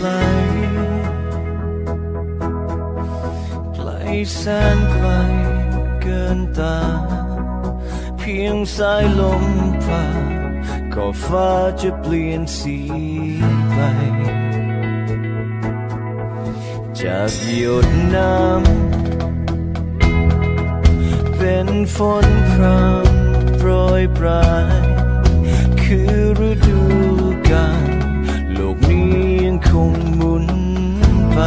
ไกล ไกลแสนไกลเกินตา เพียงสายลมผ่าก็ฟ้าจะเปลี่ยนสีไป จากหยดน้ำเป็นฝนพรำโปรยปลาย คือฤดูกาล ไป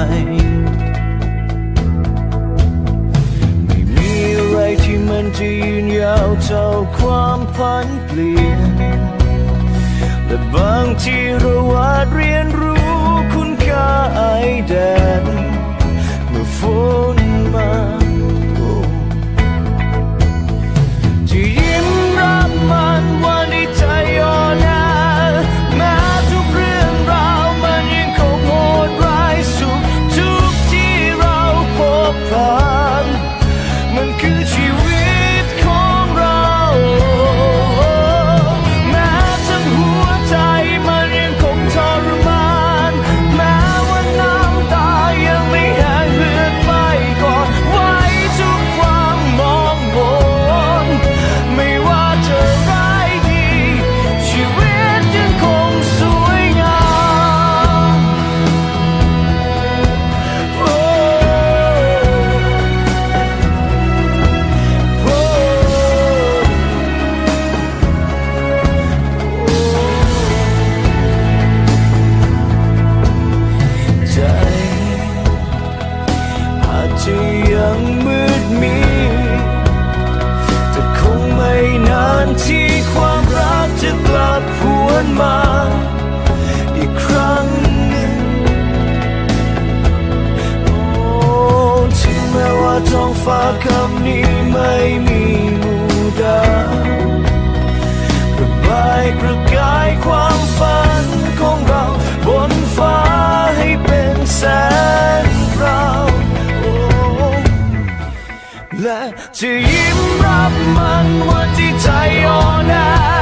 ไม่มีอะไรที่มันจะยืนยาวเท่าความผันเปลี่ยน แต่บางทีเราอาจเรียนรู้คุณค่าไอแดนเมื่อฝน จะยังมืดมิดแต่คงไม่นานที่ความรักจะกลับหวนมา อีกครั้งหนึ่งโอ้ถึงแม้ว่าท้องฟ้ากำ และจะยิ้มรับมันว่าที่ใจอ่อนแอ